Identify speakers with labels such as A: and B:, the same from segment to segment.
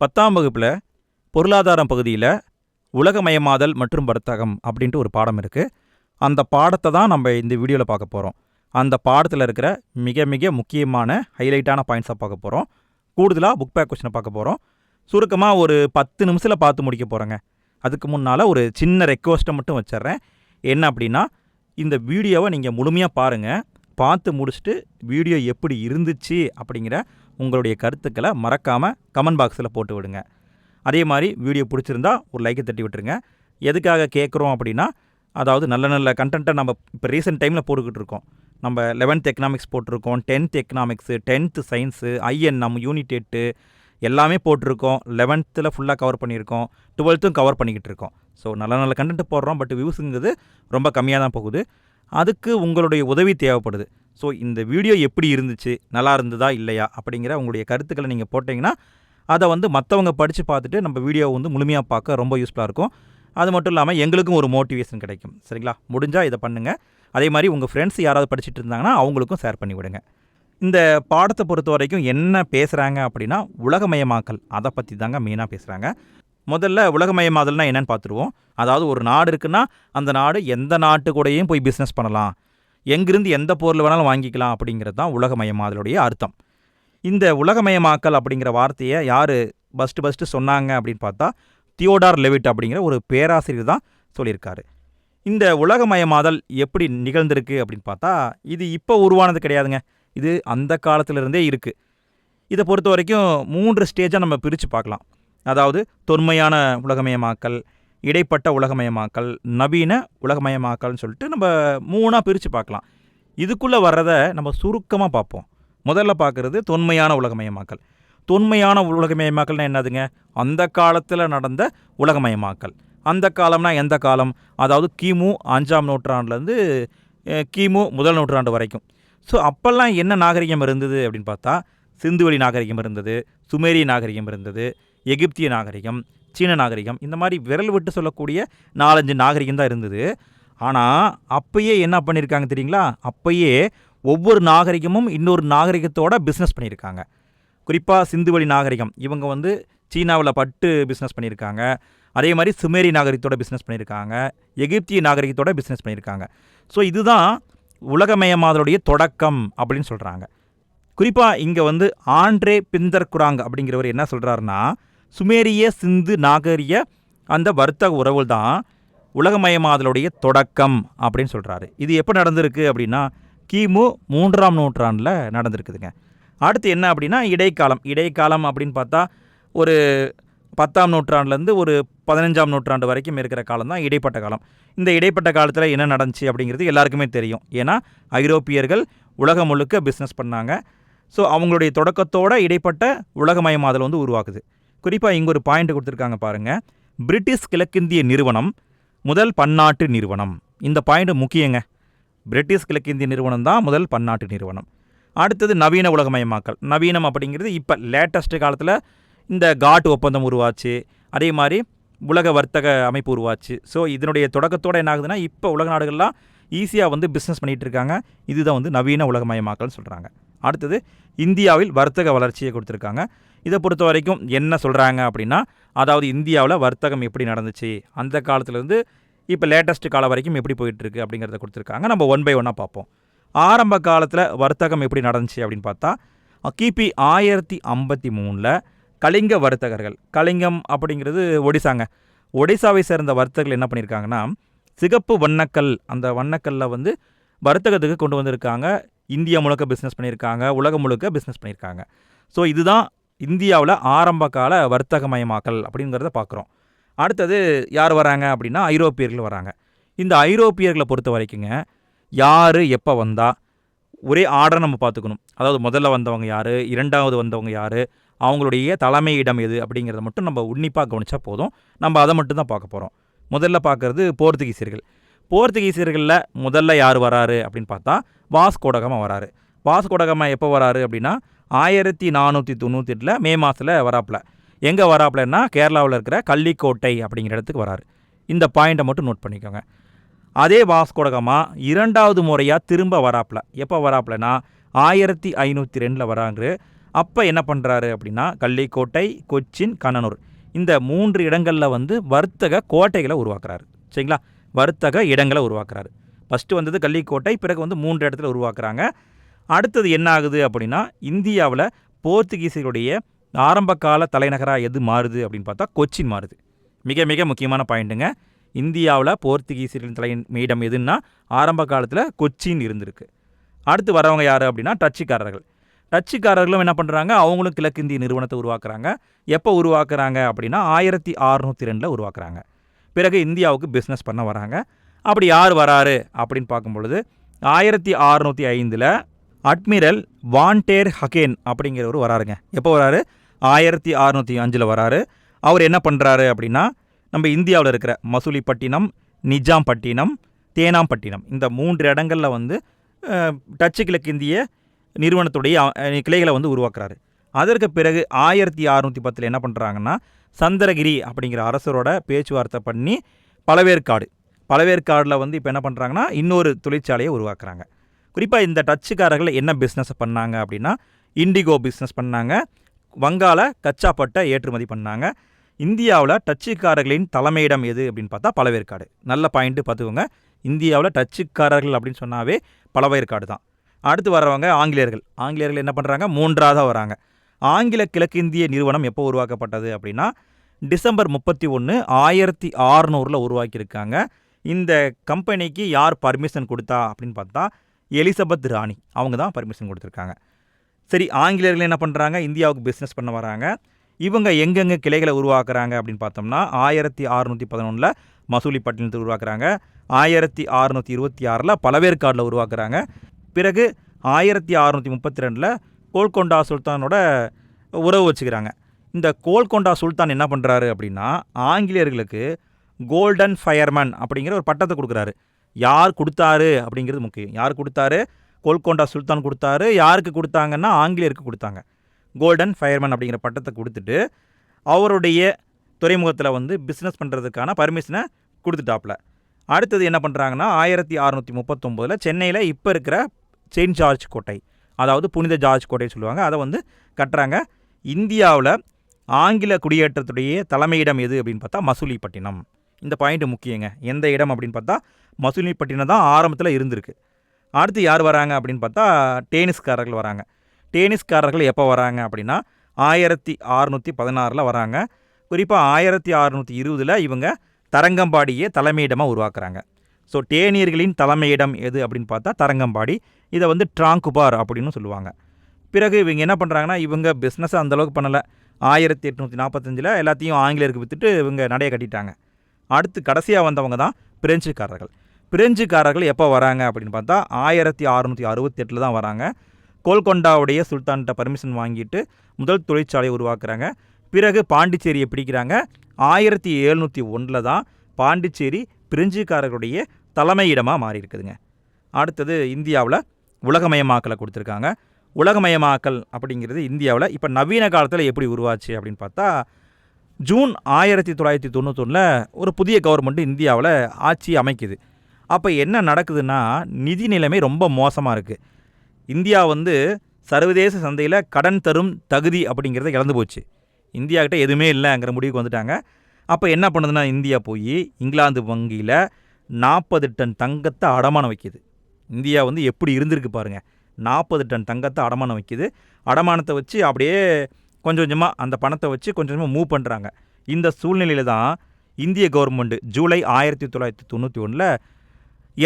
A: பத்தாம் வகுப்பில் பொருளாதாரம் பகுதியில் உலகமயமாதல் மற்றும் வர்த்தகம் அப்படின்ட்டு ஒரு பாடம் இருக்குது அந்த பாடத்தை தான் நம்ம இந்த வீடியோவில் பார்க்க போகிறோம் அந்த பாடத்தில் இருக்கிற மிக மிக முக்கியமான ஹைலைட்டான பாயிண்ட்ஸாக பார்க்க போகிறோம் கூடுதலாக புக் பேக் கொஸ்டினை பார்க்க போகிறோம் சுருக்கமாக ஒரு பத்து நிமிஷத்தில் பார்த்து முடிக்க போகிறேங்க அதுக்கு முன்னால் ஒரு சின்ன ரெக்வஸ்ட்டை மட்டும் வச்சிடுறேன் என்ன அப்படின்னா இந்த வீடியோவை நீங்கள் முழுமையாக பாருங்கள் பார்த்து முடிச்சுட்டு வீடியோ எப்படி இருந்துச்சு அப்படிங்கிற உங்களுடைய கருத்துக்களை மறக்காமல் கமெண்ட் பாக்ஸில் போட்டு விடுங்க. அதே மாதிரி வீடியோ பிடிச்சிருந்தா ஒரு லைக்கை தட்டி விட்டுருங்க. எதுக்காக கேட்குறோம் அப்படின்னா அதாவது நல்ல நல்ல கண்டென்ட்டை நம்ம இப்போ ரீசெண்ட் டைமில் போட்டுக்கிட்டு இருக்கோம். நம்ம லெவன்த் எக்கனாமிக்ஸ் போட்டிருக்கோம் tenth economics tenth science INM unit எட்டு எல்லாமே போட்டிருக்கோம். லெவன்த்தில் ஃபுல்லாக கவர் பண்ணியிருக்கோம். டுவெல்த்தும் கவர் பண்ணிக்கிட்டு இருக்கோம். ஸோ நல்ல நல்ல கண்டென்ட் போடுறோம் பட் வியூஸுங்கிறது ரொம்ப கம்மியாக தான் போகுது. அதுக்கு உங்களுடைய உதவி தேவைப்படுது. ஸோ இந்த வீடியோ எப்படி இருந்துச்சு? நல்லா இருந்ததா? இல்லையா? அப்படிங்கிற உங்களுடைய கருத்துக்களை நீங்கள் போட்டிங்கன்னா அதை வந்து மற்றவங்க படித்து பார்த்துட்டு நம்ம வீடியோவை வந்து முழுமையாக பார்க்க ரொம்ப யூஸ்ஃபுல்லாக இருக்கும். அது மட்டும் இல்லாமல் எங்களுக்கும் ஒரு மோட்டிவேஷன் கிடைக்கும். சரிங்களா? முடிஞ்சால் இதை பண்ணுங்கள் அதே மாதிரி உங்கள் ஃப்ரெண்ட்ஸ் யாராவது படிச்சுட்டு இருந்தாங்கன்னா அவங்களுக்கும் ஷேர் பண்ணி விடுங்க. இந்த பாடத்தை பொறுத்த வரைக்கும் என்ன பேசுகிறாங்க அப்படின்னா உலகமயமாக்கல். அதை பற்றி தாங்க மெயினாக பேசுகிறாங்க முதல்ல உலகமயமாதல்னா என்னன்னு பார்த்துருவோம். அதாவது ஒரு நாடு இருக்குன்னா அந்த நாடு எந்த நாட்டு கூடயும் போய் பிஸ்னஸ் பண்ணலாம். எங்கிருந்து எந்த பொருள் வேணாலும் வாங்கிக்கலாம் அப்படிங்கிறது தான் உலகமயமாதலுடைய அர்த்தம். இந்த உலகமயமாக்கல் அப்படிங்கிற வார்த்தையை யார் ஃபஸ்ட்டு ஃபஸ்ட்டு சொன்னாங்க அப்படின்னு பார்த்தா தியோடார் லெவிட் அப்படிங்கிற ஒரு பேராசிரியர் தான் சொல்லியிருக்காரு. இந்த உலகமயமாதல் எப்படி நிகழ்ந்திருக்கு அப்படின்னு பார்த்தா இது இப்போ உருவானது கிடையாதுங்க. இது அந்த காலத்திலிருந்தே இருக்குது இதை பொறுத்த வரைக்கும் மூன்று ஸ்டேஜாக நம்ம பிரித்து பார்க்கலாம். அதாவது தொன்மையான உலகமயமாக்கல் இடைப்பட்ட உலகமயமாக்கல் நவீன உலகமயமாக்கல்னு சொல்லிட்டு நம்ம மூணாக பிரித்து பார்க்கலாம். இதுக்குள்ளே வர்றதை நம்ம சுருக்கமாக பார்ப்போம். முதல்ல பார்க்குறது தொன்மையான உலகமயமாக்கல். தொன்மையான உலகமயமாக்கல்னால் என்னதுங்க? அந்த காலத்தில் நடந்த உலகமயமாக்கல். அந்த காலம்னா எந்த காலம்? அதாவது கிமு அஞ்சாம் நூற்றாண்டுலேருந்து கிமு முதல் நூற்றாண்டு வரைக்கும். ஸோ அப்போல்லாம் என்ன நாகரிகம் இருந்தது அப்படின்னு பார்த்தா சிந்துவெளி நாகரிகம் இருந்தது சுமேரிய நாகரிகம் இருந்தது எகிப்திய நாகரிகம் சீன நாகரிகம் இந்த மாதிரி விரல் விட்டு சொல்லக்கூடிய நாலஞ்சு நாகரிகம் தான் இருந்தது. ஆனால் அப்பயே என்ன பண்ணியிருக்காங்க தெரியுங்களா? அப்பயே ஒவ்வொரு நாகரிகமும் இன்னொரு நாகரிகத்தோட பிஸ்னஸ் பண்ணியிருக்காங்க குறிப்பாக சிந்துவெளி நாகரிகம் இவங்க வந்து சீனாவில் பட்டு பிஸ்னஸ் பண்ணியிருக்காங்க அதே மாதிரி சுமேரி நாகரிகத்தோட பிஸ்னஸ் பண்ணியிருக்காங்க எகிப்திய நாகரிகத்தோட பிஸ்னஸ் பண்ணியிருக்காங்க ஸோ இதுதான் உலகமயமாதலுடைய தொடக்கம் அப்படின்னு சொல்கிறாங்க குறிப்பாக இங்கே வந்து ஆண்ட்ரே பிந்தர் குராங் அப்படிங்கிறவர் என்ன சொல்கிறாருன்னா சுமேரிய சிந்து நாகரிய அந்த வர்த்தக உறவுகள் தான் உலகமயமாதலுடைய தொடக்கம் அப்படின்னு சொல்கிறாரு இது எப்போ நடந்திருக்கு அப்படின்னா கிமு மூன்றாம் நூற்றாண்டில் நடந்திருக்குதுங்க. அடுத்து என்ன அப்படின்னா இடைக்காலம். இடைக்காலம் அப்படின்னு பார்த்தா ஒரு பத்தாம் நூற்றாண்டுலேருந்து ஒரு பதினஞ்சாம் நூற்றாண்டு வரைக்கும் இருக்கிற காலம் தான் இடைப்பட்ட காலம். இந்த இடைப்பட்ட காலத்தில் என்ன நடந்துச்சு அப்படிங்கிறது எல்லாருக்குமே தெரியும். ஏன்னா ஐரோப்பியர்கள் உலகம் முழுக்க பிஸ்னஸ் பண்ணாங்க. ஸோ அவங்களுடைய தொடக்கத்தோட இடைப்பட்ட உலகமயமாதல் வந்து உருவாக்குது. குறிப்பாக இங்கே ஒரு பாயிண்ட் கொடுத்துருக்காங்க பாருங்கள் பிரிட்டிஷ் கிழக்கிந்திய நிறுவனம் முதல் பன்னாட்டு நிறுவனம். இந்த பாயிண்ட் முக்கியங்க. பிரிட்டிஷ் கிழக்கிந்திய நிறுவனம் தான் முதல் பன்னாட்டு நிறுவனம். அடுத்தது நவீன உலகமயமாக்கல். நவீனம் அப்படிங்கிறது இப்போ லேட்டஸ்ட் காலத்தில் இந்த காட் ஒப்பந்தம் உருவாச்சு. அதே மாதிரி உலக வர்த்தக அமைப்பு உருவாச்சு. ஸோ இதனுடைய தொடக்கத்தோட என்ன ஆகுதுன்னா இப்போ உலக நாடுகள்லாம் ஈஸியாக வந்து பிஸ்னஸ் பண்ணிகிட்டு இருக்காங்க. இதுதான் வந்து நவீன உலகமயமாக்கல்னு சொல்கிறாங்க அடுத்தது இந்தியாவில் வர்த்தக வளர்ச்சியை கொடுத்துருக்காங்க. இதை பொறுத்த வரைக்கும் என்ன சொல்கிறாங்க அப்படின்னா அதாவது இந்தியாவில் வர்த்தகம் எப்படி நடந்துச்சு அந்த காலத்துலேருந்து இப்போ லேட்டஸ்ட் காலம் வரைக்கும் எப்படி போயிட்டுருக்கு அப்படிங்கிறத கொடுத்துருக்காங்க. நம்ம ஒன் பை ஒன்னாக பார்ப்போம். ஆரம்ப காலத்தில் வர்த்தகம் எப்படி நடந்துச்சு அப்படின்னு பார்த்தா கிபி ஆயிரத்தி ஐம்பத்தி மூணில் கலிங்க வர்த்தகர்கள் கலிங்கம் அப்படிங்கிறது ஒடிசாங்க. ஒடிசாவை சேர்ந்த வர்த்தகர்கள் என்ன பண்ணியிருக்காங்கன்னா சிகப்பு வண்ணக்கல் அந்த வண்ணக்கல்லில் வந்து வர்த்தகத்துக்கு கொண்டு வந்திருக்காங்க. இந்தியா முழுக்க பிஸ்னஸ் பண்ணியிருக்காங்க உலகம் முழுக்க பிஸ்னஸ் பண்ணியிருக்காங்க ஸோ இதுதான் இந்தியாவில் ஆரம்ப கால வர்த்தகமயமாக்கல் அப்படிங்கிறத பார்க்குறோம் அடுத்தது யார் வராங்க அப்படின்னா ஐரோப்பியர்கள் வராங்க. இந்த ஐரோப்பியர்களை பொறுத்த வரைக்குங்க யார் எப்போ வந்தால் ஒரே ஆர்டரை நம்ம பார்த்துக்கணும் அதாவது முதல்ல வந்தவங்க யார் இரண்டாவது வந்தவங்க யார் அவங்களுடைய தலைமையிடம் எது அப்படிங்கிறத மட்டும் நம்ம உன்னிப்பாக கவனித்தா போதும். நம்ம அதை மட்டும் தான் பார்க்க போகிறோம் முதல்ல பார்க்குறது போர்த்துகீசியர்கள். போர்த்துகீசியர்களில் முதல்ல யார் வராரு அப்படின்னு பார்த்தா வாஸ்கோடகமாக வராரு. வாஸ்கோடகமா எப்போ வராரு அப்படின்னா ஆயிரத்தி நானூற்றி தொண்ணூற்றி எட்டில் மே மாதத்தில் வராப்புல. எங்கே வராப்பிலன்னா கேரளாவில் இருக்கிற கள்ளிக்கோட்டை அப்படிங்கிற இடத்துக்கு வராரு. இந்த பாயிண்ட்டை மட்டும் நோட் பண்ணிக்கோங்க. அதே வாஸ்கோடகமா இரண்டாவது முறையாக திரும்ப வராப்பில். எப்போ வராப்பிலனா ஆயிரத்தி ஐநூற்றி ரெண்டில் வராங்க அப்போ என்ன பண்ணுறாரு அப்படின்னா கள்ளிக்கோட்டை கொச்சின் கண்ணனூர் இந்த மூன்று இடங்களில் வந்து வர்த்தக கோட்டைகளை உருவாக்குறாரு. சரிங்களா? வர்த்தக இடங்களை உருவாக்குறாரு. ஃபஸ்ட்டு வந்தது கள்ளிக்கோட்டை பிறகு வந்து மூன்று இடத்துல உருவாக்குறாங்க. அடுத்தது என்ன ஆகுது அப்படின்னா இந்தியாவில் போர்த்துகீசியருடைய ஆரம்பகால தலைநகராக எது மாறுது அப்படின்னு பார்த்தா கொச்சின் மாறுது. மிக மிக முக்கியமான பாயிண்ட்டுங்க. இந்தியாவில் போர்த்துகீசரின் தலை மீடம் எதுன்னா ஆரம்ப காலத்தில் கொச்சின் இருந்திருக்கு. அடுத்து வரவங்க யார் அப்படின்னா டச்சுக்காரர்கள். டச்சுக்காரர்களும் என்ன பண்ணுறாங்க அவங்களும் கிழக்கிந்திய நிறுவனத்தை உருவாக்குறாங்க. எப்போ உருவாக்குறாங்க அப்படின்னா ஆயிரத்தி அறநூற்றி ரெண்டில் உருவாக்குறாங்க. பிறகு இந்தியாவுக்கு பிஸ்னஸ் பண்ண வராங்க. அப்படி யார் வராரு அப்படின்னு பார்க்கும் பொழுது ஆயிரத்தி அறநூற்றி ஐந்தில் அட்மிரல் வான்டேர் ஹகேன் அப்படிங்கிறவர் வராருங்க. எப்போ வராரு? ஆயிரத்தி அறுநூற்றி அஞ்சில் வராரு. அவர் என்ன பண்ணுறாரு அப்படின்னா நம்ம இந்தியாவில் இருக்கிற மசூலிப்பட்டினம் நிஜாம்பட்டினம் தேனாம்பட்டினம் இந்த மூன்று இடங்களில் வந்து டச்சு டச்சு கிழக்கிந்திய நிறுவனத்துடைய கிளைகளை வந்து உருவாக்குறாரு. அதற்கு பிறகு ஆயிரத்தி அறநூற்றி பத்தில் என்ன பண்ணுறாங்கன்னா சந்திரகிரி அப்படிங்கிற அரசரோட பேச்சுவார்த்தை பண்ணி பழவேற்காடு பழவேற்காடில் வந்து இப்போ என்ன பண்ணுறாங்கன்னா இன்னொரு தொழிற்சாலையை உருவாக்குறாங்க. குறிப்பாக இந்த டச்சுக்காரர்கள் என்ன பிஸ்னஸ் பண்ணாங்க அப்படின்னா இண்டிகோ பிஸ்னஸ் பண்ணாங்க. வங்காள கச்சா பட்டை ஏற்றுமதி பண்ணாங்க. இந்தியாவில் டச்சுக்காரர்களின் தலைமையிடம் எது அப்படின்னு பார்த்தா பழவேற்காடு நல்ல பாயிண்ட்டு பார்த்துக்கோங்க. இந்தியாவில் டச்சுக்காரர்கள் அப்படின்னு சொன்னாவே பழவேற்காடு தான். அடுத்து வரவங்க ஆங்கிலேயர்கள். ஆங்கிலேயர்கள் என்ன பண்ணுறாங்க மூன்றாவதாக வராங்க. ஆங்கில கிழக்கிந்திய நிறுவனம் எப்போ உருவாக்கப்பட்டது அப்படின்னா டிசம்பர் முப்பத்தி ஒன்று ஆயிரத்தி ஆறுநூறில் உருவாக்கியிருக்காங்க. இந்த கம்பெனிக்கு யார் பர்மிஷன் கொடுத்தா அப்படின்னு பார்த்தா எலிசபெத் ராணி. அவங்க தான் பர்மிஷன் கொடுத்துருக்காங்க. சரி ஆங்கிலேயர்கள் என்ன பண்ணுறாங்க இந்தியாவுக்கு பிஸ்னஸ் பண்ண வராங்க. இவங்க எங்கெங்கே கிளைகளை உருவாக்குறாங்க அப்படின்னு பார்த்தோம்னா ஆயிரத்தி அறுநூற்றி பதினொன்றில் மசூலிப்பட்டினத்தில் உருவாக்குறாங்க. ஆயிரத்தி அறுநூற்றி இருபத்தி ஆறில் பலவேற்காடில் உருவாக்குறாங்க. பிறகு ஆயிரத்தி அறுநூற்றி முப்பத்தி ரெண்டில் கோல்கொண்டா சுல்தானோட உறவு வச்சுக்கிறாங்க. இந்த கோல்கொண்டா சுல்தான் என்ன பண்ணுறாரு அப்படின்னா ஆங்கிலேயர்களுக்கு கோல்டன் ஃபயர்மேன் அப்படிங்கிற ஒரு பட்டத்தை கொடுக்குறாரு. யார் கொடுத்தாரு அப்படிங்கிறது முக்கியம். யார் கொடுத்தாரு? கோல்கொண்டா சுல்தான் கொடுத்தாரு. யாருக்கு கொடுத்தாங்கன்னா ஆங்கிலேயருக்கு கொடுத்தாங்க. கோல்டன் ஃபயர்மேன் அப்படிங்கிற பட்டத்தை கொடுத்துட்டு அவருடைய துறைமுகத்தில் வந்து பிஸ்னஸ் பண்ணுறதுக்கான பர்மிஷனை கொடுத்துட்டாப்புல அடுத்தது என்ன பண்ணுறாங்கன்னா ஆயிரத்தி அறநூற்றி முப்பத்தொம்போதில் சென்னையில் இப்போ இருக்கிற செயின்ட் ஜார்ஜ் கோட்டை அதாவது புனித ஜார்ஜ் கோட்டை சொல்லுவாங்க. அதை வந்து கட்டுறாங்க. இந்தியாவில் ஆங்கில குடியேற்றத்துடைய தலைமையிடம் எது அப்படின்னு பார்த்தா மசூலிப்பட்டினம். இந்த பாயிண்ட் முக்கியங்க. எந்த இடம் அப்படின்னு பார்த்தா மசூலிப்பட்டினம் தான் ஆரம்பத்தில் இருந்திருக்கு. அடுத்து யார் வராங்க அப்படின்னு பார்த்தா டேனிஸ்காரர்கள் வராங்க. டேனிஸ்காரர்கள் எப்போ வராங்க அப்படின்னா ஆயிரத்தி அறுநூற்றி பதினாறில் வராங்க. குறிப்பாக ஆயிரத்தி அறுநூற்றி இருபதில் இவங்க தரங்கம்பாடியே தலைமையிடமாக உருவாக்குறாங்க. ஸோ டேனியர்களின் தலைமையிடம் எது அப்படின்னு பார்த்தா தரங்கம்பாடி. இதை வந்து ட்ராங்குபார் அப்படின்னு சொல்லுவாங்க. பிறகு இவங்க என்ன பண்ணுறாங்கன்னா இவங்க பிஸ்னஸை அந்தளவுக்கு பண்ணலை. ஆயிரத்தி எட்நூற்றி நாற்பத்தஞ்சில் எல்லாத்தையும் ஆங்கிலேயருக்கு விற்றுட்டு இவங்க நடைய கட்டிட்டாங்க. அடுத்து கடைசியாக வந்தவங்க தான் பிரெஞ்சுக்காரர்கள். பிரெஞ்சுக்காரர்கள் எப்போ வராங்க அப்படின்னு பார்த்தா ஆயிரத்தி அறுநூற்றி அறுபத்தெட்டில் தான் வராங்க. கோல்கொண்டாவுடைய சுல்தான்கிட்ட பர்மிஷன் வாங்கிட்டு முதல் தொழிற்சாலையை உருவாக்குறாங்க. பிறகு பாண்டிச்சேரியை பிடிக்கிறாங்க. ஆயிரத்தி எழுநூற்றி ஒன்றில் தான் பாண்டிச்சேரி பிரெஞ்சுக்காரர்களுடைய தலைமையிடமாக மாறி இருக்குதுங்க அடுத்தது இந்தியாவில் உலகமயமாக்கலை கொடுத்துருக்காங்க. உலகமயமாக்கல் அப்படிங்கிறது இந்தியாவில் இப்போ நவீன காலத்தில் எப்படி உருவாச்சு அப்படின்னு பார்த்தா ஜூன் ஆயிரத்தி தொள்ளாயிரத்தி தொண்ணூத்தொன்னில் ஒரு புதிய கவர்மெண்ட் இந்தியாவில் ஆட்சி அமைக்குது. அப்போ என்ன நடக்குதுன்னா நிதி நிலைமை ரொம்ப மோசமாக இருக்குது இந்தியா வந்து சர்வதேச சந்தையில் கடன் தரும் தகுதி அப்படிங்கிறத இழந்து போச்சு. இந்தியாக்கிட்ட எதுவுமே இல்லைங்கிற முடிவுக்கு வந்துட்டாங்க. அப்போ என்ன பண்ணுதுன்னா இந்தியா போய் இங்கிலாந்து வங்கியில் நாற்பது டன் தங்கத்தை அடமானம் வைக்கிது. இந்தியா வந்து எப்படி இருந்திருக்கு பாருங்கள் நாற்பது டன் தங்கத்தை அடமானம் வைக்கிது. அடமானத்தை வச்சு அப்படியே கொஞ்சம் கொஞ்சமாக அந்த பணத்தை வச்சு கொஞ்சம் கொஞ்சமாக மூவ் பண்ணுறாங்க இந்த சூழ்நிலையில் தான் இந்திய கவர்மெண்ட் ஜூலை ஆயிரத்தி தொள்ளாயிரத்தி தொண்ணூற்றி ஒன்றில்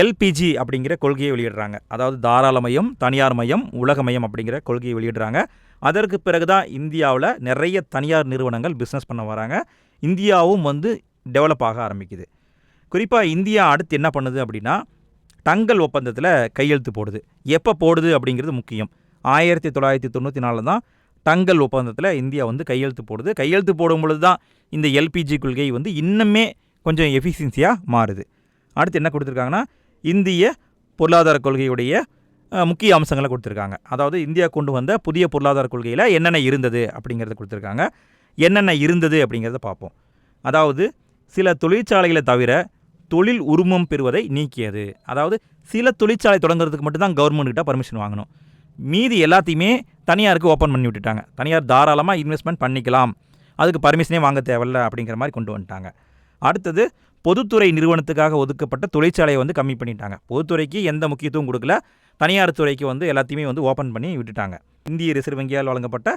A: எல்பிஜி அப்படிங்கிற கொள்கையை வெளியிடுறாங்க. அதாவது தாராள மையம் தனியார் மையம் உலக மையம் அப்படிங்கிற கொள்கையை வெளியிடுறாங்க. அதற்கு பிறகு தான் இந்தியாவில் நிறைய தனியார் நிறுவனங்கள் பிஸ்னஸ் பண்ண வராங்க. இந்தியாவும் வந்து டெவலப் ஆக ஆரம்பிக்குது. குறிப்பாக இந்தியா அடுத்து என்ன பண்ணுது அப்படின்னா டங்கல் ஒப்பந்தத்தில் கையெழுத்து போடுது. எப்போ போடுது அப்படிங்கிறது முக்கியம். ஆயிரத்தி தொள்ளாயிரத்தி தொண்ணூற்றி நாலில் தான் டங்கல் ஒப்பந்தத்தில் இந்தியா வந்து கையெழுத்து போடுது. கையெழுத்து போடும் பொழுது தான் இந்த எல்பிஜி கொள்கை வந்து இன்னுமே கொஞ்சம் எஃபிஷியன்சியாக மாறுது. அடுத்து என்ன கொடுத்துருக்காங்கன்னா இந்திய பொருளாதார கொள்கையுடைய முக்கிய அம்சங்களை கொடுத்துருக்காங்க. அதாவது இந்தியா கொண்டு வந்த புதிய பொருளாதார கொள்கையில் என்னென்ன இருந்தது அப்படிங்கிறத கொடுத்துருக்காங்க. என்னென்ன இருந்தது அப்படிங்கிறத பார்ப்போம். அதாவது சில தொழிற்சாலைகளை தவிர தொழில் உரிமம் பெறுவதை நீக்கியது. அதாவது சில தொழிற்சாலை தொடங்குறதுக்கு மட்டும்தான் கவர்மெண்ட் பர்மிஷன் வாங்கணும். மீதி எல்லாத்தையுமே தனியாருக்கு ஓப்பன் பண்ணி விட்டுட்டாங்க. தனியார் தாராளமாக இன்வெஸ்ட்மெண்ட் பண்ணிக்கலாம். அதுக்கு பர்மிஷனே வாங்க தேவையில்ல அப்படிங்கிற மாதிரி கொண்டு வந்துட்டாங்க. அடுத்தது பொதுத்துறை நிறுவனத்துக்காக ஒதுக்கப்பட்ட தொழிற்சாலையை வந்து கம்மி பண்ணிட்டாங்க. பொதுத்துறைக்கு எந்த முக்கியத்துவம் கொடுக்கல. தனியார் துறைக்கு வந்து எல்லாத்தையுமே வந்து ஓப்பன் பண்ணி விட்டுட்டாங்க. இந்திய ரிசர்வ் வங்கியால் வழங்கப்பட்ட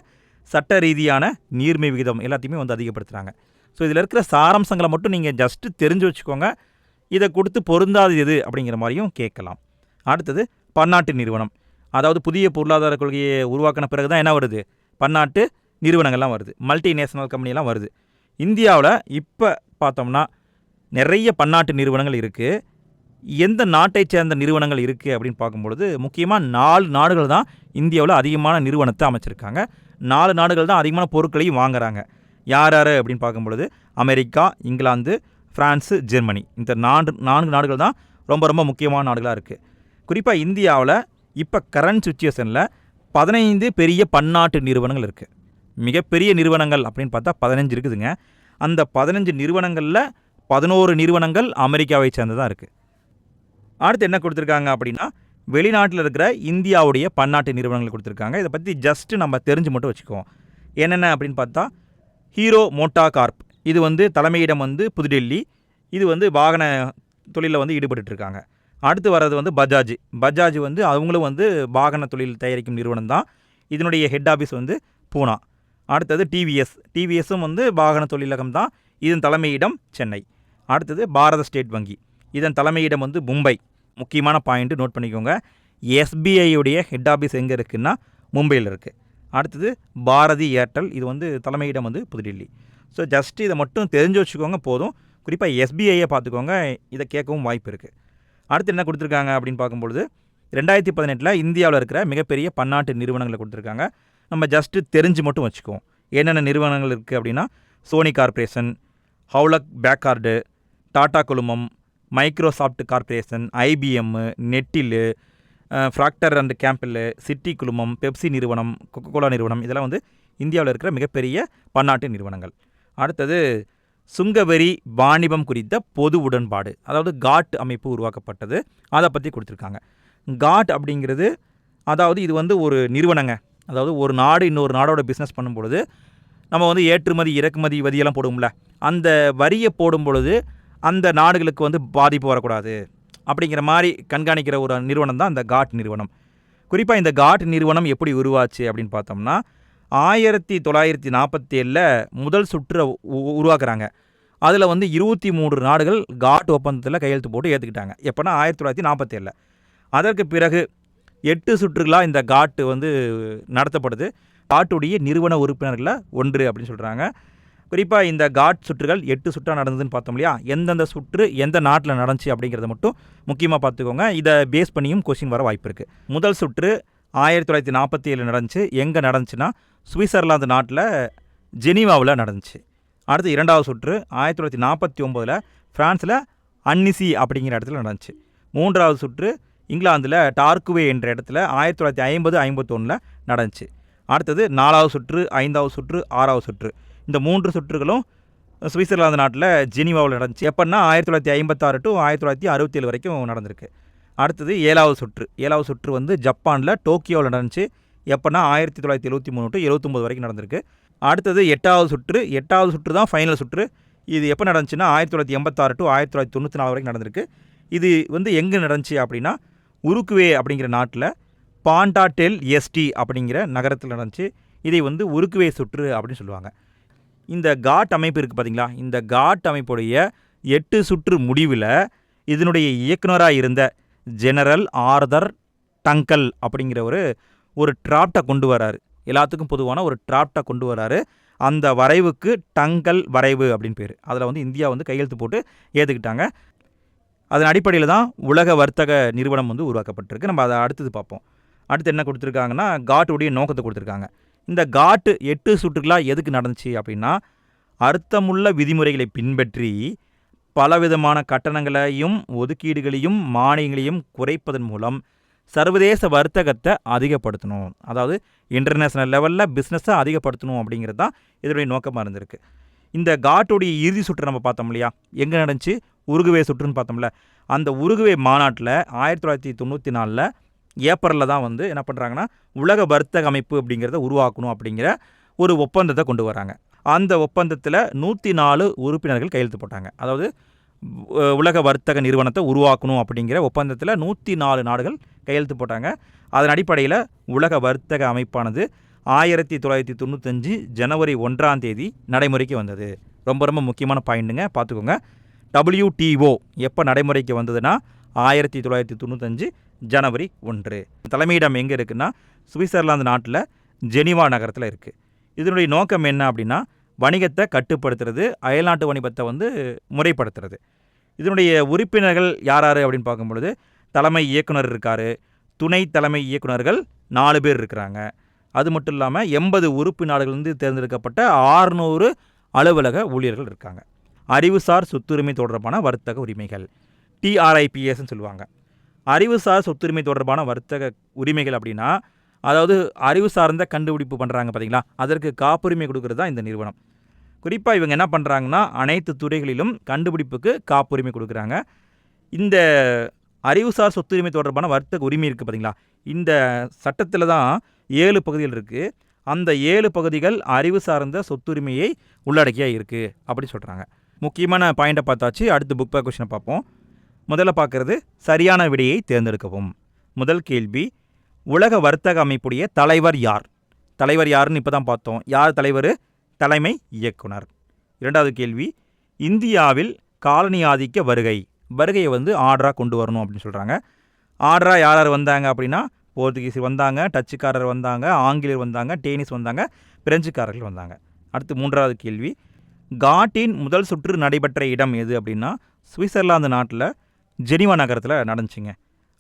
A: சட்ட ரீதியான நீர்மை விகிதம் எல்லாத்தையுமே வந்து அதிகப்படுத்துகிறாங்க ஸோ இதில் இருக்கிற சாராம்சங்களை மட்டும் நீங்கள் ஜஸ்ட்டு தெரிஞ்சு வச்சுக்கோங்க. இதை கொடுத்து பொருந்தாது எது அப்படிங்கிற மாதிரியும் கேட்கலாம். அடுத்தது பன்னாட்டு நிறுவனம். அதாவது புதிய பொருளாதார கொள்கையை உருவாக்கின பிறகு தான் என்ன வருது? பன்னாட்டு நிறுவனங்கள்லாம் வருது. மல்டி நேஷனல் கம்பெனிலாம் வருது. இந்தியாவில் இப்போ பார்த்தோம்னா நிறைய பன்னாட்டு நிறுவனங்கள் இருக்குது எந்த நாட்டை சேர்ந்த நிறுவனங்கள் இருக்குது அப்படின்னு பார்க்கும்பொழுது முக்கியமாக நாலு நாடுகள் தான் இந்தியாவில் அதிகமான நிறுவனத்தை அமைச்சிருக்காங்க. நாலு நாடுகள் தான் அதிகமான பொருட்களையும் வாங்குறாங்க. யார் யார் அப்படின்னு பார்க்கும்பொழுது அமெரிக்கா இங்கிலாந்து ஃப்ரான்ஸு ஜெர்மனி. இந்த நான்கு நான்கு நாடுகள் தான் ரொம்ப ரொம்ப முக்கியமான நாடுகளாக இருக்குது குறிப்பாக இந்தியாவில் இப்போ கரண்ட் சுச்சுவேஷனில் பதினைந்து பெரிய பன்னாட்டு நிறுவனங்கள் இருக்குது மிகப்பெரிய நிறுவனங்கள் அப்படின்னு பார்த்தா பதினஞ்சு இருக்குதுங்க. அந்த பதினஞ்சு நிறுவனங்களில் பதினோரு நிறுவனங்கள் அமெரிக்காவை சேர்ந்ததாக இருக்குது அடுத்து என்ன கொடுத்துருக்காங்க அப்படின்னா வெளிநாட்டில் இருக்கிற இந்தியாவுடைய பன்னாட்டு நிறுவனங்கள் கொடுத்துருக்காங்க. இதை பற்றி ஜஸ்ட்டு நம்ம தெரிஞ்சு மட்டும் வச்சுக்குவோம். என்னென்ன அப்படின்னு பார்த்தா ஹீரோ மோட்டா கார்ப். இது வந்து தலைமையிடம் வந்து புதுடெல்லி. இது வந்து வாகன தொழிலில் வந்து ஈடுபட்டுருக்காங்க இருக்காங்க. அடுத்து வர்றது வந்து பஜாஜ். பஜாஜ் வந்து அவங்களும் வந்து வாகன தொழில் தயாரிக்கும் நிறுவனம் தான். இதனுடைய ஹெட் ஆஃபீஸ் வந்து பூனா. அடுத்தது டிவிஎஸ் டிவிஎஸும் வந்து வாகன தொழிலகம் தான். இதன் தலைமையிடம் சென்னை. அடுத்தது பாரத ஸ்டேட் வங்கி. இதன் தலைமையிடம் வந்து மும்பை. முக்கியமான பாயிண்ட்டு நோட் பண்ணிக்கோங்க. எஸ்பிஐயுடைய ஹெட் ஆஃபீஸ் எங்கே இருக்குன்னா மும்பையில் இருக்குது அடுத்தது பாரதி ஏர்டெல். இது வந்து தலைமையிடம் வந்து புதுடில்லி. ஸோ ஜஸ்ட் இதை மட்டும் தெரிஞ்சு வச்சுக்கோங்க போதும். குறிப்பாக எஸ்பிஐயை பார்த்துக்கோங்க. இதை கேட்கவும் வாய்ப்பு இருக்குது அடுத்து என்ன கொடுத்துருக்காங்க அப்படின்னு பார்க்கும்பொழுது ரெண்டாயிரத்தி பதினெட்டில் இந்தியாவில் இருக்கிற மிகப்பெரிய பன்னாட்டு நிறுவனங்களை கொடுத்துருக்காங்க. நம்ம ஜஸ்ட்டு தெரிஞ்சு மட்டும் வச்சுக்குவோம். என்னென்ன நிறுவனங்கள் இருக்குது அப்படின்னா Sony corporation Hewlett Packard Tata குழுமம் Microsoft corporation IBM Nestle Procter and Gamble Citi குழுமம் பெப்சி நிறுவனம் கொக்கோலா நிறுவனம் இதெல்லாம் வந்து இந்தியாவில் இருக்கிற மிகப்பெரிய பன்னாட்டு நிறுவனங்கள். அடுத்தது சுங்கவரி வாணிபம் குறித்த பொது உடன்பாடு அதாவது காட் அமைப்பு உருவாக்கப்பட்டது அதை பற்றி கொடுத்துருக்காங்க. காட் அப்படிங்கிறது அதாவது இது வந்து ஒரு நிறுவனங்க. அதாவது ஒரு நாடு இன்னொரு நாடோட பிஸ்னஸ் பண்ணும்பொழுது நம்ம வந்து ஏற்றுமதி இறக்குமதி வரியெல்லாம் போடுவோம்ல. அந்த வரியை போடும் பொழுது அந்த நாடுகளுக்கு வந்து பாதிப்பு வரக்கூடாது. அப்படிங்கிற மாதிரி கண்காணிக்கிற ஒரு நிறுவனம் தான் அந்த காட் நிறுவனம். குறிப்பாக இந்த காட் நிறுவனம் எப்படி உருவாச்சு அப்படின்னு பார்த்தோம்னா ஆயிரத்தி தொள்ளாயிரத்தி நாற்பத்தி ஏழில் முதல் சுற்றை உருவாக்குறாங்க. அதில் வந்து இருபத்தி மூன்று நாடுகள் காட் ஒப்பந்தத்தில் கையெழுத்து போட்டு ஏற்றுக்கிட்டாங்க எப்போனா ஆயிரத்தி தொள்ளாயிரத்தி நாற்பத்தேழில். அதற்கு பிறகு எட்டு சுற்றுகளாக இந்த காட்டு வந்து நடத்தப்படுது. காட்டுடைய நிறுவன உறுப்பினர்களில் ஒன்று அப்படின்னு சொல்கிறாங்க குறிப்பாக இந்த காட் சுற்றுகள் எட்டு சுற்றா நடந்ததுன்னு பார்த்தோம் இல்லையா? எந்தெந்த சுற்று எந்த நாட்டில் நடந்துச்சு அப்படிங்கிறத மட்டும் முக்கியமாக பார்த்துக்கோங்க. இதை பேஸ் பண்ணியும் கொஸ்டின் வர வாய்ப்பு இருக்குது முதல் சுற்று ஆயிரத்தி தொள்ளாயிரத்தி நாற்பத்தி ஏழு நடந்துச்சு. எங்கே நடந்துச்சுன்னா சுவிட்சர்லாந்து நாட்டில் ஜெனீவாவில் நடந்துச்சு. அடுத்து இரண்டாவது சுற்று ஆயிரத்தி தொள்ளாயிரத்தி நாற்பத்தி ஒம்போதில் ஃப்ரான்ஸில் அன்னிசி அப்படிங்கிற இடத்துல நடந்துச்சு. மூன்றாவது சுற்று இங்கிலாந்தில் டார்க்குவே என்ற இடத்துல ஆயிரத்தி தொள்ளாயிரத்தி ஐம்பது ஐம்பத்தொன்னில் நடந்துச்சு. அடுத்தது நாலாவது சுற்று ஐந்தாவது சுற்று ஆறாவது சுற்று. இந்த மூன்று சுற்றுகளும் சுவிட்சர்லாந்து நாட்டில் ஜெனீவாவில் நடந்துச்சு. எப்படின்னா ஆயிரத்தி தொள்ளாயிரத்தி ஐம்பத்தாறு டு ஆயிரத்தி தொள்ளாயிரத்தி அறுபத்தேழு வரைக்கும் நடந்திருக்கு. அடுத்தது ஏழாவது சுற்று. ஏழாவது சுற்று வந்து ஜப்பானில் டோக்கியோவில் நடந்துச்சு. எப்போனா ஆயிரத்தி தொள்ளாயிரத்தி எழுபத்தி மூணு டு எழுபத்தொம்போது வரைக்கும் நடந்திருக்கு. அடுத்தது எட்டாவது சுற்று. எட்டாவது சுற்று தான் ஃபைனல் சுற்று. இது எப்போ நடந்துச்சுன்னா ஆயிரத்தி தொள்ளாயிரத்தி எண்பத்தாறு டு ஆயிரத்தி தொள்ளாயிரத்தி தொண்ணூற்றி நாலு வரைக்கும் நடந்திருக்கு. இது வந்து எங்கே நடந்துச்சு அப்படின்னா உருக்குவே அப்படிங்கிற நாட்டில் பாண்டாடெல் எஸ்டி அப்படிங்கிற நகரத்தில் நடந்துச்சு. இதை வந்து உருக்குவே சுற்று அப்படின்னு சொல்லுவாங்க. இந்த காட் அமைப்பு இருக்குது பார்த்திங்களா இந்த காட் அமைப்புடைய எட்டு சுற்று முடிவில் இதனுடைய இயக்குனராக இருந்த ஜெனரல் ஆர்தர் டங்கல் அப்படிங்கிற ஒரு ஒரு டிராப்டை கொண்டு வராரு. எல்லாத்துக்கும் பொதுவான ஒரு டிராப்டை கொண்டு வராரு. அந்த வரைவுக்கு டங்கல் வரைவு அப்படின்னு பேர். அதில் வந்து இந்தியா வந்து கையெழுத்து போட்டு ஏற்றுக்கிட்டாங்க அதன் அடிப்படையில் தான் உலக வர்த்தக நிறுவனம் வந்து உருவாக்கப்பட்டிருக்கு. நம்ம அதை அடுத்தது பார்ப்போம். அடுத்து என்ன கொடுத்துருக்காங்கன்னா காட்டுடைய நோக்கத்தை கொடுத்துருக்காங்க. இந்த காட்டு எட்டு சுற்றுகளாக எதுக்கு நடந்துச்சு அப்படின்னா அர்த்தமுள்ள விதிமுறைகளை பின்பற்றி பலவிதமான கட்டணங்களையும் ஒதுக்கீடுகளையும் மானியங்களையும் குறைப்பதன் மூலம் சர்வதேச வர்த்தகத்தை அதிகப்படுத்தணும். அதாவது இன்டர்நேஷ்னல் லெவலில் பிஸ்னஸை அதிகப்படுத்தணும் அப்படிங்கிறது தான் இதனுடைய நோக்கமாக இருந்திருக்கு. இந்த காட்டுடைய இறுதி சுற்று நம்ம பார்த்தோம் இல்லையா? எங்கே நடந்துச்சு? உருகுவே சுற்றுன்னு பார்த்தோம்ல. அந்த உருகுவே மாநாட்டில் ஆயிரத்தி தொள்ளாயிரத்தி தொண்ணூற்றி நாலில் ஏப்ரலில் தான் வந்து என்ன பண்ணுறாங்கன்னா உலக வர்த்தக அமைப்பு அப்படிங்கிறத உருவாக்கணும் அப்படிங்கிற ஒரு ஒப்பந்தத்தை கொண்டு வராங்க. அந்த ஒப்பந்தத்தில் நூற்றி நாலு உறுப்பினர்கள் கையெழுத்து போட்டாங்க. அதாவது உலக வர்த்தக நிறுவனத்தை உருவாக்கணும் அப்படிங்கிற ஒப்பந்தத்தில் நூற்றி நாலு நாடுகள் கையெழுத்து போட்டாங்க. அதன் அடிப்படையில் உலக வர்த்தக அமைப்பானது ஆயிரத்தி தொள்ளாயிரத்தி தொண்ணூத்தஞ்சு ஜனவரி ஒன்றாம் தேதி நடைமுறைக்கு வந்தது. ரொம்ப ரொம்ப முக்கியமான பாயிண்ட்டுங்க. பார்த்துக்கோங்க டபிள்யூடிஓ எப்போ நடைமுறைக்கு வந்ததுன்னா ஆயிரத்தி தொள்ளாயிரத்தி தொண்ணூத்தஞ்சு ஜனவரி ஒன்று. தலைமையிடம் எங்கே இருக்குன்னா சுவிட்சர்லாந்து நாட்டில் ஜெனிவா நகரத்தில் இருக்குது இதனுடைய நோக்கம் என்ன அப்படின்னா வணிகத்தை கட்டுப்படுத்துறது அயல்நாட்டு வணிகத்தை வந்து முறைப்படுத்துறது. இதனுடைய உறுப்பினர்கள் யார் யார் அப்படின்னு பார்க்கும் பொழுது தலைமை இயக்குனர் இருக்கார். துணை தலைமை இயக்குனர்கள் நாலு பேர் இருக்கிறாங்க. அது மட்டும் இல்லாமல் எண்பது உறுப்பு நாடுகளிலிருந்து தேர்ந்தெடுக்கப்பட்ட ஆறுநூறு அலுவலக ஊழியர்கள் இருக்காங்க. அறிவுசார் சொத்துரிமை தொடர்பான வர்த்தக உரிமைகள் டிஆர்ஐபிஎஸ்ன்னு சொல்லுவாங்க. அறிவுசார் சொத்துரிமை தொடர்பான வர்த்தக உரிமைகள் அப்படின்னா அதாவது அறிவு சார்ந்த கண்டுபிடிப்பு பண்ணுறாங்க பார்த்தீங்களா அதற்கு காப்புரிமை கொடுக்கறது தான் இந்த நிறுவனம். குறிப்பாக இவங்க என்ன பண்ணுறாங்கன்னா அனைத்து துறைகளிலும் கண்டுபிடிப்புக்கு காப்புரிமை கொடுக்குறாங்க. இந்த அறிவுசார் சொத்துரிமை தொடர்பான வர்த்தக உரிமை இருக்குது பார்த்தீங்களா இந்த சட்டத்தில் தான் ஏழு பகுதிகள் இருக்குது அந்த ஏழு பகுதிகள் அறிவு சார்ந்த சொத்துரிமையை உள்ளடக்கியாக இருக்குது அப்படி சொல்கிறாங்க முக்கியமான பாயிண்ட்டை பார்த்தாச்சு. அடுத்து புக் பேக் கொஷினை பார்ப்போம். முதல்ல பார்க்குறது சரியான விடையை தேர்ந்தெடுக்கவும். முதல் கேள்வி உலக வர்த்தக அமைப்புடைய தலைவர் யார்? தலைவர் யாருன்னு இப்போ தான் பார்த்தோம். யார் தலைவர்? தலைமை இயக்குனர். இரண்டாவது கேள்வி இந்தியாவில் காலனி ஆதிக்க வருகை வருகையை வந்து ஆர்டராக கொண்டு வரணும் அப்படின்னு சொல்கிறாங்க ஆர்டராக யார் யார் வந்தாங்க அப்படின்னா போர்த்துகீஸ் வந்தாங்க டச்சுக்காரர் வந்தாங்க ஆங்கிலேயர் வந்தாங்க டேனிஸ் வந்தாங்க பிரெஞ்சுக்காரர்கள் வந்தாங்க. அடுத்து மூன்றாவது கேள்வி காட்டின் முதல் சுற்று நடைபெற்ற இடம் எது அப்படின்னா சுவிட்சர்லாந்து நாட்டில் ஜெனிவா நகரத்தில் நடந்துச்சுங்க.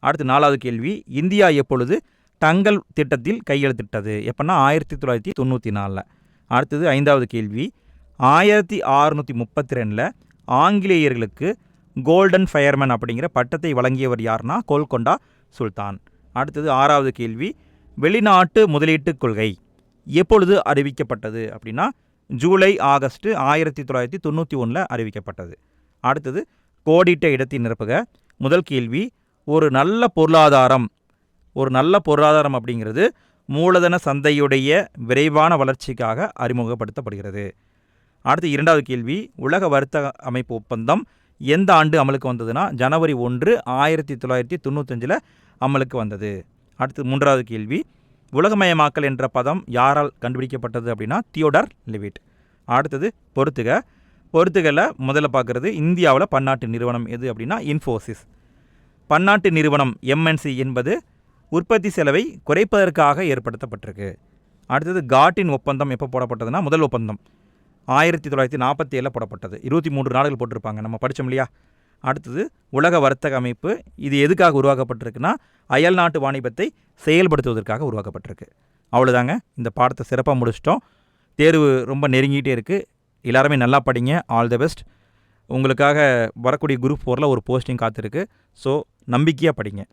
A: அடுத்து நாலாவது கேள்வி இந்தியா எப்பொழுது டங்கல் திட்டத்தில் கையெழுத்திட்டது. எப்போன்னா ஆயிரத்தி தொள்ளாயிரத்தி தொண்ணூற்றி நாலில். அடுத்தது ஐந்தாவது கேள்வி. ஆயிரத்தி அறுநூற்றி முப்பத்தி ரெண்டில் ஆங்கிலேயர்களுக்கு கோல்டன் ஃபயர்மேன் அப்படிங்கிற பட்டத்தை வழங்கியவர் யார்னா கோல்கொண்டா சுல்தான். அடுத்தது ஆறாவது கேள்வி. வெளிநாட்டு முதலீட்டுக் கொள்கை எப்பொழுது அறிவிக்கப்பட்டது அப்படின்னா ஜூலை ஆகஸ்ட் ஆயிரத்தி தொள்ளாயிரத்தி தொண்ணூற்றி ஒன்றில் அறிவிக்கப்பட்டது. அடுத்தது கோடிட்ட இடத்தை நிரப்புக. முதல் கேள்வி ஒரு நல்ல பொருளாதாரம் ஒரு நல்ல பொருளாதாரம் அப்படிங்கிறது மூலதன சந்தையுடைய விரைவான வளர்ச்சிக்காக அறிமுகப்படுத்தப்படுகிறது. அடுத்து இரண்டாவது கேள்வி உலக வர்த்தக அமைப்பு ஒப்பந்தம் எந்த ஆண்டு அமலுக்கு வந்ததுன்னா ஜனவரி ஒன்று ஆயிரத்தி தொள்ளாயிரத்தி தொண்ணூத்தஞ்சில் அமலுக்கு வந்தது. அடுத்து மூன்றாவது கேள்வி உலகமயமாக்கல் என்ற பதம் யாரால் கண்டுபிடிக்கப்பட்டது அப்படின்னா தியோடர் லிவிட். அடுத்தது பொறுத்துக பொறுத்துகல முதல்ல பார்க்குறது இந்தியாவில் பன்னாட்டு நிறுவனம் எது அப்படின்னா இன்ஃபோசிஸ் பன்னாட்டு நிறுவனம் எம்என்சி என்பது உற்பத்தி செலவை குறைப்பதற்காக ஏற்படுத்தப்பட்டிருக்கு. அடுத்தது காட்டின் ஒப்பந்தம் எப்போ போடப்பட்டதுன்னா முதல் ஒப்பந்தம். ஆயிரத்தி தொள்ளாயிரத்தி நாற்பத்தி ஏழில் போடப்பட்டது. இருபத்தி மூன்று நாடுகள் போட்டிருப்பாங்க நம்ம படித்தோம் இல்லையா? அடுத்தது உலக வர்த்தக அமைப்பு இது எதுக்காக உருவாக்கப்பட்டிருக்குன்னா அயல் நாட்டு வாணிபத்தை செயல்படுத்துவதற்காக உருவாக்கப்பட்டிருக்கு. அவ்வளோதாங்க இந்த பாடத்தை சிறப்பாக முடிச்சிட்டோம். தேர்வு ரொம்ப நெருங்கிட்டே இருக்குது எல்லாருமே நல்லா படிங்க. ஆல் தி பெஸ்ட் உங்களுக்காக வரக்கூடிய குரூப் ஃபோரில் ஒரு போஸ்டிங் காத்திருக்கு. ஸோ நம்பிக்கையாக படிங்க.